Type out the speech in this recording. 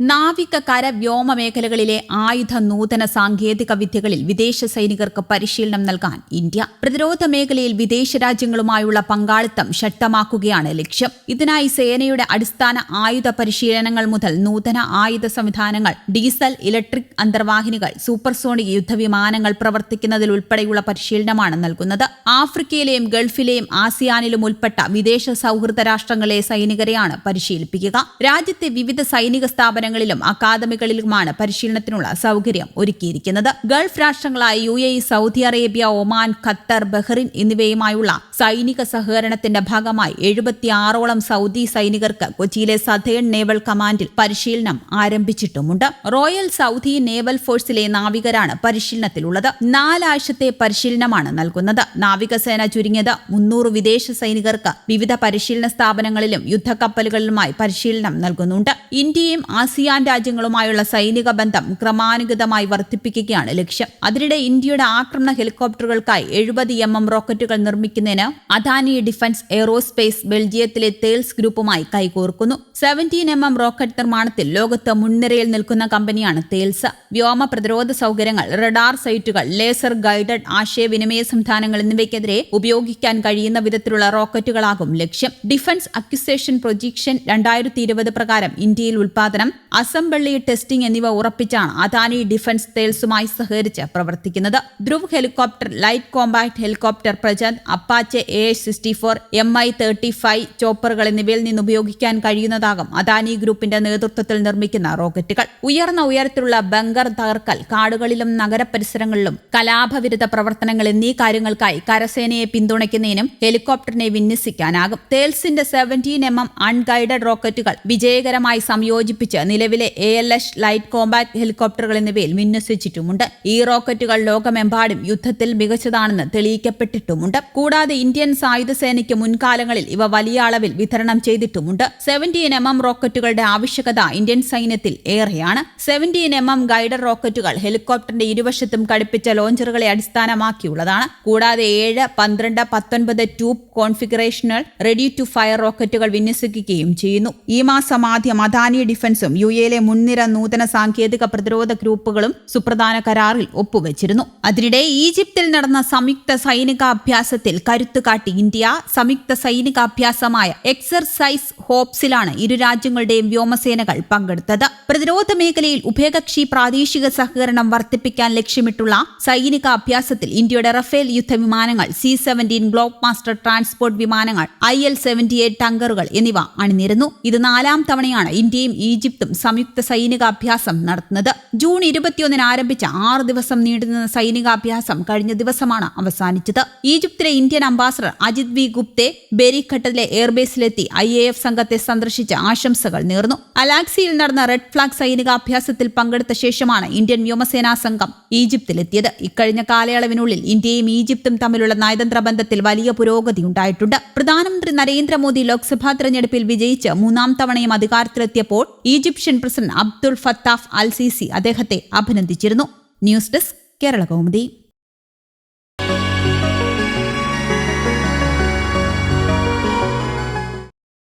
നാവിക കര വ്യോമ മേഖലകളിലെ ആയുധ നൂതന സാങ്കേതിക വിദ്യകളിൽ വിദേശ സൈനികർക്ക് പരിശീലനം നൽകാൻ ഇന്ത്യ പ്രതിരോധ മേഖലയിൽ വിദേശ രാജ്യങ്ങളുമായുള്ള പങ്കാളിത്തം ശക്തമാക്കുകയാണ് ലക്ഷ്യം. ഇതിനായി സേനയുടെ അടിസ്ഥാന ആയുധ പരിശീലനങ്ങൾ മുതൽ നൂതന ആയുധ സംവിധാനങ്ങൾ ഡീസൽ ഇലക്ട്രിക് അന്തർവാഹിനികൾ സൂപ്പർസോണിക് യുദ്ധവിമാനങ്ങൾ പ്രവർത്തിക്കുന്നതിൽ ഉൾപ്പെടെയുള്ള പരിശീലനമാണ് നൽകുന്നത്. ആഫ്രിക്കയിലെയും ഗൾഫിലെയും ആസിയാനിലും ഉൾപ്പെട്ട വിദേശ സൗഹൃദ രാഷ്ട്രങ്ങളിലെ സൈനികരെയാണ് പരിശീലിപ്പിക്കുക. രാജ്യത്തെ വിവിധ സൈനിക സ്ഥാപനങ്ങളിലും അക്കാദമികളിലുമാണ് പരിശീലനത്തിനുള്ള സൗകര്യം ഒരുക്കിയിരിക്കുന്നത്. Gulf രാഷ്ട്രങ്ങളായ U A Saudi Arabia Oman Qatar Bahrain എന്നിവയുമായുള്ള സൈനിക സഹകരണത്തിന്റെ ഭാഗമായി എഴുപത്തിയാറോളം സൗദി സൈനികർക്ക് കൊച്ചിയിലെ സധേൺ നേവൽ കമാൻഡിൽ പരിശീലനം ആരംഭിച്ചിട്ടുമുണ്ട്. റോയൽ സൗദി നേവൽ ഫോഴ്സിലെ നാവികരാണ് പരിശീലനത്തിലുള്ളത്. നാലാഴ്ചത്തെ പരിശീലനമാണ് നൽകുന്നത്. നാവികസേന ചുരുങ്ങിയത് മുന്നൂറ് വിദേശ സൈനികർക്ക് വിവിധ പരിശീലന സ്ഥാപനങ്ങളിലും യുദ്ധക്കപ്പലുകളിലുമായി പരിശീലനം നൽകുന്നുണ്ട്. ഇന്ത്യയും ആസിയാൻ രാജ്യങ്ങളുമായുള്ള സൈനിക ബന്ധം ക്രമാനുഗതമായി വർദ്ധിപ്പിക്കുകയാണ് ലക്ഷ്യം. അതിനിടെ ഇന്ത്യയുടെ ആക്രമണ ഹെലികോപ്റ്ററുകൾക്കായി എഴുപത് എം എം റോക്കറ്റുകൾ നിർമ്മിക്കുന്നതിന് അദാനി ഡിഫൻസ് എയറോസ്പേസ് ബെൽജിയത്തിലെ തേൽസ് ഗ്രൂപ്പുമായി കൈകോർക്കുന്നു. സെവന്റീൻ എം എം റോക്കറ്റ് നിർമ്മാണത്തിൽ ലോകത്ത് മുൻനിരയിൽ നിൽക്കുന്ന കമ്പനിയാണ് തേൽസ്. വ്യോമ പ്രതിരോധ സൗകര്യങ്ങൾ റഡാർ സൈറ്റുകൾ ലേസർ ഗൈഡഡ് ആശയവിനിമയ സംവിധാനങ്ങൾ എന്നിവയ്ക്കെതിരെ ഉപയോഗിക്കാൻ കഴിയുന്ന വിധത്തിലുള്ള റോക്കറ്റുകളാകും ലക്ഷ്യം. ഡിഫൻസ് അക്യുസേഷൻ പ്രൊജക്ഷൻ രണ്ടായിരത്തി ഇരുപത് പ്രകാരം ഇന്ത്യയിൽ ഉൽപാദനം അസംബ്ലി ടെസ്റ്റിംഗ് എന്നിവ ഉറപ്പിച്ചാണ് അദാനി ഡിഫൻസ് തേൽസുമായി സഹകരിച്ച് പ്രവർത്തിക്കുന്നത്. Dhruv helicopter light compact helicopter Prachand Apache A sixty four M I thirty five ചോപ്പറുകൾ എന്നിവയിൽ നിന്ന് ഉപയോഗിക്കാൻ കഴിയുന്നതാകും അദാനി ഗ്രൂപ്പിന്റെ നേതൃത്വത്തിൽ നിർമ്മിക്കുന്ന റോക്കറ്റുകൾ. ഉയർന്ന ഉയരത്തിലുള്ള ബങ്കർ തകർക്കൽ കാടുകളിലും നഗരപരിസരങ്ങളിലും കലാപവിരുദ്ധ പ്രവർത്തനങ്ങൾ എന്നീ കാര്യങ്ങൾക്കായി കരസേനയെ പിന്തുണയ്ക്കുന്നതിനും ഹെലികോപ്റ്ററിനെ വിന്യസിക്കാനാകും. തേൽസിന്റെ സെവന്റീൻ എം എം അൺഗൈഡഡ് റോക്കറ്റുകൾ വിജയകരമായി സംയോജിപ്പിച്ച് നിലവിലെ A L S light compact ഹെലികോപ്റ്ററുകൾ എന്നിവയിൽ വിന്യസിച്ചിട്ടുമുണ്ട്. ഈ റോക്കറ്റുകൾ ലോകമെമ്പാടും യുദ്ധത്തിൽ മികച്ചതാണെന്ന് തെളിയിക്കപ്പെട്ടിട്ടുമുണ്ട്. കൂടാതെ ഇന്ത്യൻ സായുധ സേനയ്ക്ക് മുൻകാലങ്ങളിൽ ഇവ വലിയ അളവിൽ വിതരണം ചെയ്തിട്ടുമുണ്ട്. സെവന്റീൻ എം എം റോക്കറ്റുകളുടെ ആവശ്യകത ഇന്ത്യൻ സൈന്യത്തിൽ ഏറെയാണ്. സെവന്റീൻ എം എം ഗൈഡർ റോക്കറ്റുകൾ ഹെലികോപ്റ്ററിന്റെ ഇരുവശത്തും ഘടിപ്പിച്ച ലോഞ്ചറുകളെ അടിസ്ഥാനമാക്കിയുള്ളതാണ്. കൂടാതെ ഏഴ് പന്ത്രണ്ട് പത്തൊൻപത് ട്യൂബ് കോൺഫിഗറേഷനൽ റെഡി ടു ഫയർ റോക്കറ്റുകൾ വിന്യസിക്കുകയും ചെയ്യുന്നു. ഈ മാസം ആദ്യം അദാനി ഡിഫൻസും യു എയിലെ മുൻനിര നൂതന സാങ്കേതിക പ്രതിരോധ ഗ്രൂപ്പുകളും സുപ്രധാന കരാറിൽ ഒപ്പുവച്ചിരുന്നു. അതിനിടെ ഈജിപ്തിൽ നടന്ന സംയുക്ത സൈനികാഭ്യാസത്തിൽ കരുത്തുകാട്ടി ഇന്ത്യ സംയുക്ത സൈനികാഭ്യാസമായ എക്സർസൈസ് ഹോപ്സിലാണ് ഇരു രാജ്യങ്ങളുടെയും വ്യോമസേനകൾ പങ്കെടുത്തത്. പ്രതിരോധ മേഖലയിൽ ഉഭയകക്ഷി പ്രാദേശിക സഹകരണം വർദ്ധിപ്പിക്കാൻ ലക്ഷ്യമിട്ടുള്ള സൈനികാഭ്യാസത്തിൽ ഇന്ത്യയുടെ റഫേൽ യുദ്ധവിമാനങ്ങൾ C seventeen Globemaster transport വിമാനങ്ങൾ ഐ എൽ സെവന്റി എയ്റ്റ് ടങ്കറുകൾ എന്നിവ അണിനിരുന്നു. ഇത് നാലാം തവണയാണ് ഇന്ത്യയും ഈജിപ്തും സംയുക്ത സൈനികാഭ്യാസം നടത്തുന്നത്. ജൂൺ ഇരുപത്തിയൊന്നിന് ആരംഭിച്ച ആറ് ദിവസം നീണ്ടുനിന്ന സൈനികാഭ്യാസം കഴിഞ്ഞ ദിവസമാണ് അവസാനിച്ചത്. ഈജിപ്തിലെ Indian ambassador Ajit V Gupte ബെരിഘട്ടത്തിലെ എയർബേസിലെത്തി ഐ എ എഫ് സംഘത്തെ സന്ദർശിച്ച് ആശംസകൾ നേർന്നു. അലാക്സിയിൽ നടന്ന റെഡ് ഫ്ലാഗ് സൈനികാഭ്യാസത്തിൽ പങ്കെടുത്ത ശേഷമാണ് ഇന്ത്യൻ വ്യോമസേനാ സംഘം ഈജിപ്തിലെത്തിയത്. ഇക്കഴിഞ്ഞ കാലയളവിനുള്ളിൽ ഇന്ത്യയും ഈജിപ്തും തമ്മിലുള്ള നയതന്ത്ര ബന്ധത്തിൽ വലിയ പുരോഗതി ഉണ്ടായിട്ടുണ്ട്. പ്രധാനമന്ത്രി നരേന്ദ്രമോദി ലോക്സഭാ തെരഞ്ഞെടുപ്പിൽ വിജയിച്ച് മൂന്നാം തവണയും അധികാരത്തിലെത്തിയപ്പോൾ Egyptian president Abdul Fattah al Sisi അദ്ദേഹത്തെ അഭിനന്ദിച്ചിരുന്നു. News desk Kerala Kaumudi.